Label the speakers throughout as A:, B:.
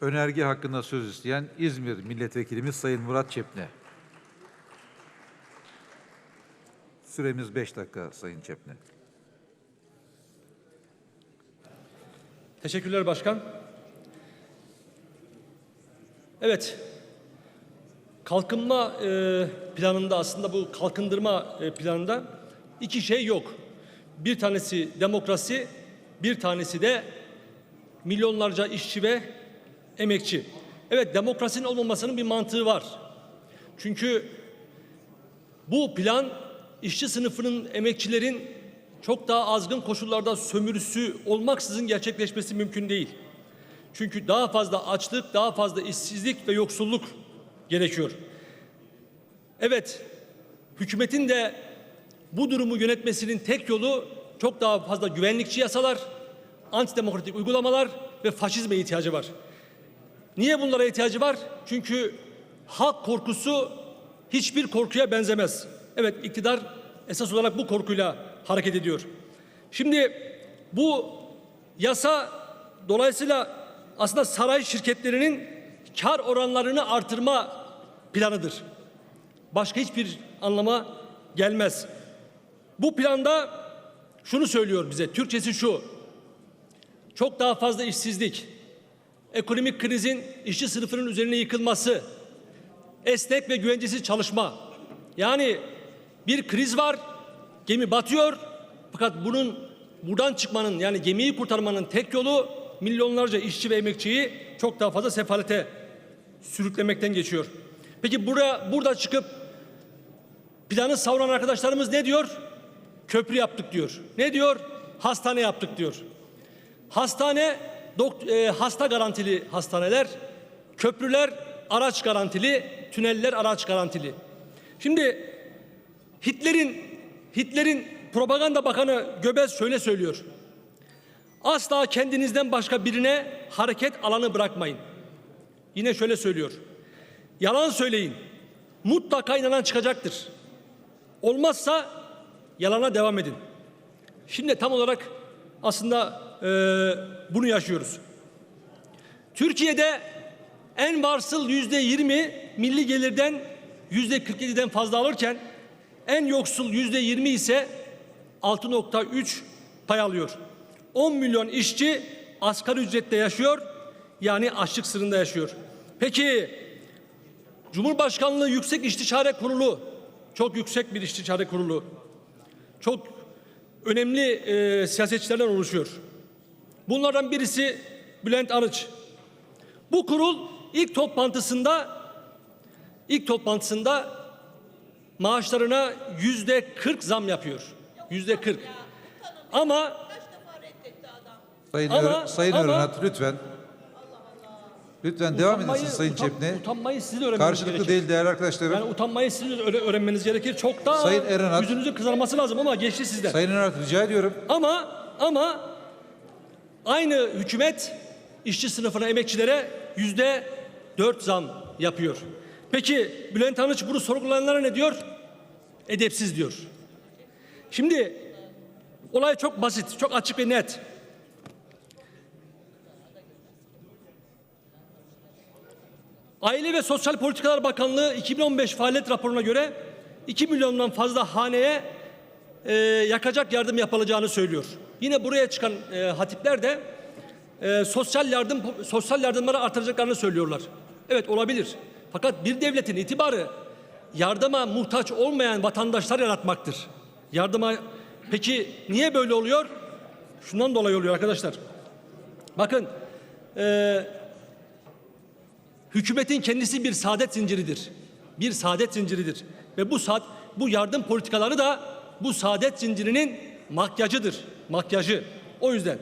A: Önerge hakkında söz isteyen İzmir Milletvekilimiz Sayın Murat Çepne. Süremiz 5 dakika Sayın Çepne.
B: Teşekkürler başkan. Evet. Kalkınma e, planında aslında bu kalkındırma e, planında iki şey yok. Bir tanesi demokrasi, bir tanesi de milyonlarca işçi ve emekçi. Evet demokrasinin olmamasının bir mantığı var. Çünkü bu plan işçi sınıfının, emekçilerin çok daha azgın koşullarda sömürüsü olmaksızın gerçekleşmesi mümkün değil. Çünkü daha fazla açlık, daha fazla işsizlik ve yoksulluk gerekiyor. Evet, hükümetin de bu durumu yönetmesinin tek yolu çok daha fazla güvenlikçi yasalar, antidemokratik uygulamalar ve faşizme ihtiyacı var. Niye bunlara ihtiyacı var? Çünkü halk korkusu hiçbir korkuya benzemez. Evet iktidar esas olarak bu korkuyla hareket ediyor. Şimdi bu yasa dolayısıyla aslında saray şirketlerinin kar oranlarını artırma planıdır. Başka hiçbir anlama gelmez. Bu planda şunu söylüyor bize. Türkçesi şu. Çok daha fazla işsizlik, ekonomik krizin işçi sınıfının üzerine yıkılması, esnek ve güvencesiz çalışma. Yani bir kriz var, gemi batıyor fakat bunun buradan çıkmanın yani gemiyi kurtarmanın tek yolu milyonlarca işçi ve emekçiyi çok daha fazla sefalete sürüklemekten geçiyor. Peki buraya burada çıkıp planı savuran arkadaşlarımız ne diyor? Köprü yaptık diyor. Ne diyor? Hastane yaptık diyor. Hastane e, hasta garantili hastaneler, köprüler araç garantili, tüneller araç garantili. Şimdi Hitler'in Hitler'in propaganda bakanı Göbez şöyle söylüyor. Asla kendinizden başka birine hareket alanı bırakmayın. Yine şöyle söylüyor. Yalan söyleyin. Mutlaka inanan çıkacaktır. Olmazsa yalana devam edin. Şimdi tam olarak aslında e, bunu yaşıyoruz. Türkiye'de en varsıl yüzde yirmi milli gelirden yüzde 47'den fazla alırken en yoksul yüzde 20 ise 6.3 pay alıyor. 10 milyon işçi asgari ücretle yaşıyor yani açlık sınırında yaşıyor. Peki Cumhurbaşkanlığı Yüksek İstişare Kurulu çok yüksek bir istişare kurulu. Çok önemli e, siyasetçilerden oluşuyor. Bunlardan birisi Bülent Arıç. Bu kurul ilk toplantısında ilk toplantısında maaşlarına yüzde 40 zam yapıyor. Yüzde 40. Ama?
A: Sayın,
B: Ama-
A: Sayın
B: ama-
A: Örnat lütfen. Lütfen devam
B: utanmayı-
A: edin Sayın
B: utan-
A: Çepne.
B: Utanmayı sizin öğrenmeniz
A: Karşılıklı
B: gerekir.
A: değil değerli arkadaşlarım.
B: Yani utanmayı sizin öğrenmeniz gerekir. Çok daha
A: Sayın Erenat-
B: yüzünüzün kızarması lazım ama geçti sizden.
A: Sayın Örnat rica ediyorum.
B: Ama ama aynı hükümet işçi sınıfına emekçilere yüzde dört zam yapıyor. Peki Bülent Arınç bunu sorgulayanlara ne diyor? Edepsiz diyor. Şimdi olay çok basit, çok açık ve net. Aile ve Sosyal Politikalar Bakanlığı 2015 faaliyet raporuna göre 2 milyondan fazla haneye e, yakacak yardım yapılacağını söylüyor. Yine buraya çıkan e, hatipler de e, sosyal yardım sosyal yardımları artıracaklarını söylüyorlar. Evet olabilir. Fakat bir devletin itibarı yardıma muhtaç olmayan vatandaşlar yaratmaktır. Yardıma peki niye böyle oluyor? Şundan dolayı oluyor arkadaşlar. Bakın e, Hükümetin kendisi bir saadet zinciridir. Bir saadet zinciridir. Ve bu saat bu yardım politikaları da bu saadet zincirinin makyajıdır. Makyajı. O yüzden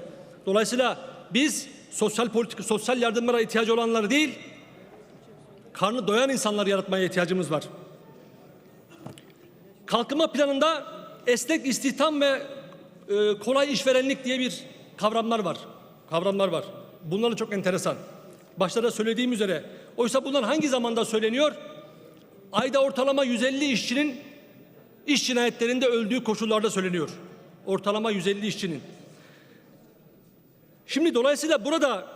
B: dolayısıyla biz sosyal politika sosyal yardımlara ihtiyacı olanları değil karnı doyan insanları yaratmaya ihtiyacımız var. Kalkınma planında esnek istihdam ve e, kolay işverenlik diye bir kavramlar var. Kavramlar var. Bunlar çok enteresan. Başta da söylediğim üzere. Oysa bunlar hangi zamanda söyleniyor? Ayda ortalama 150 işçinin iş cinayetlerinde öldüğü koşullarda söyleniyor. Ortalama 150 işçinin. Şimdi dolayısıyla burada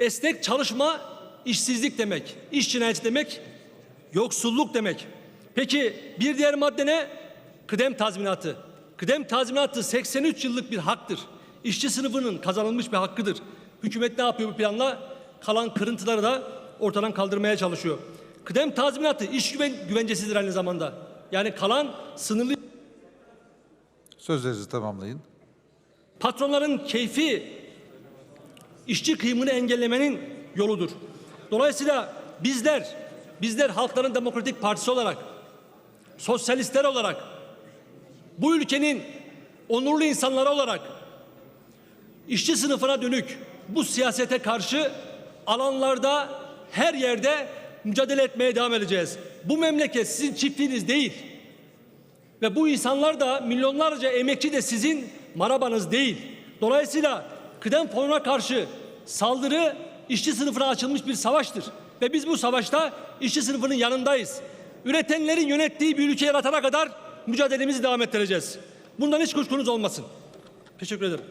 B: esnek çalışma işsizlik demek, iş cinayeti demek, yoksulluk demek. Peki bir diğer madde ne? Kıdem tazminatı. Kıdem tazminatı 83 yıllık bir haktır. İşçi sınıfının kazanılmış bir hakkıdır. Hükümet ne yapıyor bu planla? Kalan kırıntıları da ortadan kaldırmaya çalışıyor. Kıdem tazminatı iş güven güvencesidir aynı zamanda. Yani kalan sınırlı
A: Sözlerinizi tamamlayın.
B: patronların keyfi işçi kıyımını engellemenin yoludur. Dolayısıyla bizler, bizler Halkların Demokratik Partisi olarak, sosyalistler olarak, bu ülkenin onurlu insanları olarak işçi sınıfına dönük bu siyasete karşı alanlarda her yerde mücadele etmeye devam edeceğiz. Bu memleket sizin çiftliğiniz değil. Ve bu insanlar da milyonlarca emekçi de sizin marabanız değil. Dolayısıyla kıdem fonuna karşı saldırı işçi sınıfına açılmış bir savaştır. Ve biz bu savaşta işçi sınıfının yanındayız. Üretenlerin yönettiği bir ülke yaratana kadar mücadelemizi devam ettireceğiz. Bundan hiç kuşkunuz olmasın. Teşekkür ederim.